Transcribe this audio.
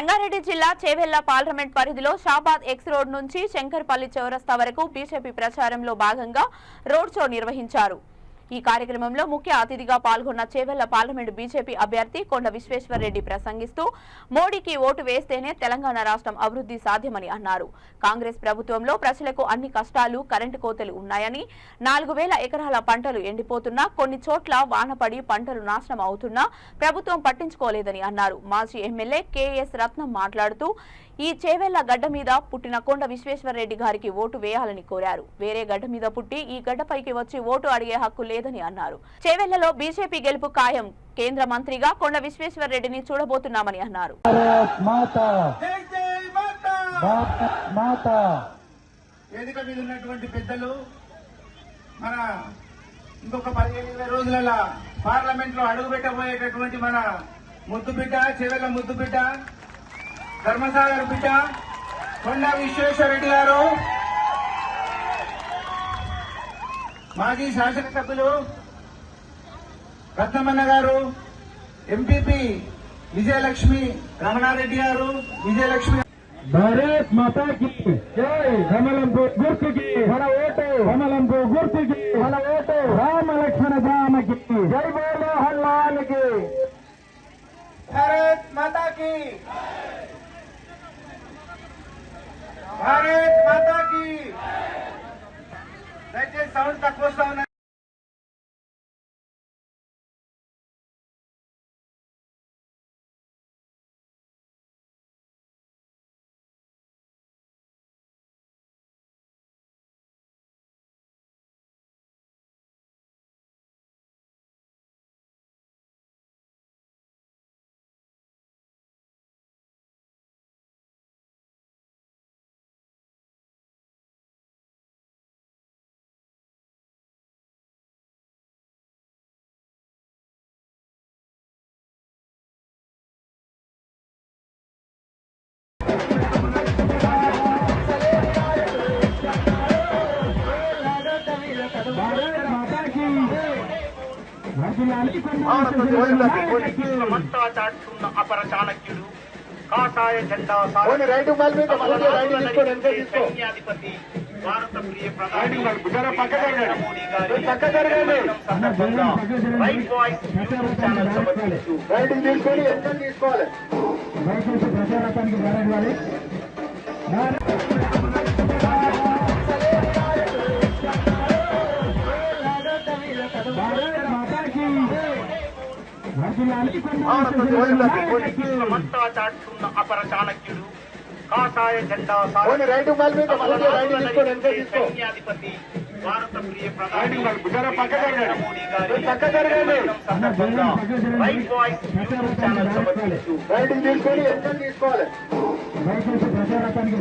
రంగారెడ్డి జిల్లా చేవెళ్ళ పార్లమెంట్ పరిధిలో Shabad X road నుంచి శంకర్పల్లి చౌరస్తా వరకు బీజేపీ ప్రచారంలో భాగంగా రోడ్ షో నిర్వహించారు. ఈ కార్యక్రమంలో ముఖ్య అతిథిగా పాల్గొన్న చేవెళ్ళ పార్లమెంటు బీజేపీ అభ్యర్థి కొండ విశ్వేశ్వరరెడ్డి ప్రసంగిస్తూ మోడీకి ఓటు వేస్తేనే తెలంగాణ రాష్ట్రం అభివృద్ధి సాధ్యమని అన్నారు. కాంగ్రెస్ ప్రభుత్వంలో ప్రజలకు అన్ని కష్టాలు కరెంటు కోతలు ఉన్నాయని నాలుగు వేల ఎకరాల పంటలు ఎండిపోతున్నా కొన్ని చోట్ల వానపడి పంటలు నాశనం అవుతున్నా ప్రభుత్వం పట్టించుకోలేదని అన్నారు. మాజీ ఎమ్మెల్యే కేఎస్ రత్నం మాట్లాడుతూ ఈ చేవెళ్ళ గడ్డ మీద పుట్టిన కొండ విశ్వేశ్వరరెడ్డి గారికి ఓటు వేయాలని కోరారు. వేరే గడ్డ మీద పుట్టి ఈ గడ్డపైకి వచ్చి ఓటు అడిగే హక్కు లేదని అన్నారు. చేవెళ్ళలో బీజేపీ గెలుపు ఖాయం. కేంద్ర మంత్రిగా కొండ విశ్వేశ్వరరెడ్డిని చూడబోతున్నామని అన్నారు. భారత్ మాత. జై జై మాతా. భారత్ మాత. వేదిక మీద ఉన్నటువంటి పెద్దలు మన ఇంకొక పదిహేను ఇరవై రోజులలో పార్లమెంట్లో అడుగు పెట్టబోయేటటువంటి మన ముద్దు బిడ్డ చెవెల ముద్దు బిడ్డ ధర్మసాగర్ బిడ్డ కొండ విశ్వేశ్వరరెడ్డి గారు. మాజీ శాసనసభ్యులు రత్నమన్న గారు ఎంపీపీ విజయలక్ష్మి రమణారెడ్డి గారు విజయలక్ష్మి భారత్ మాతా కి జై కమలంపు గుర్తుకి మన ఓటు కమలంపు గుర్తుకి మన ఓటు రామ లక్ష్మణ రామకి జై బోలో హనుమాన్కి భారత్ మాతా की భారత్ మాతా की దయచేసి సౌండ్ తక్కువ వస్తా మంతా చాటున్న అపర చాణక్యుడు కాషాయ జెండా సైన్యాధిపతి భారత ప్రియ ప్రధాని జరగండి. మోడీ గారి పక్క జరగండి. సందర్భంగా రైట్ వాయిస్ యూట్యూబ్ ఛానల్ సమర్పించు రైట్ తీసుకొని ఎంత తీసుకోవాలి ప్రచారకానికి చాటున్న అపర చాణక్యుడు కాషాయ జెండా సైన్యాధిపతి భారత ప్రియ ప్రధాని జరగండి. మోడీ గారి పక్క జరగండి. సందర్భంగా రైట్ వాయిస్ యూట్యూబ్ ఛానల్ సమర్పించు. రైట్ తీసుకొని ఎంత తీసుకోవాలి. ప్రచారకానికి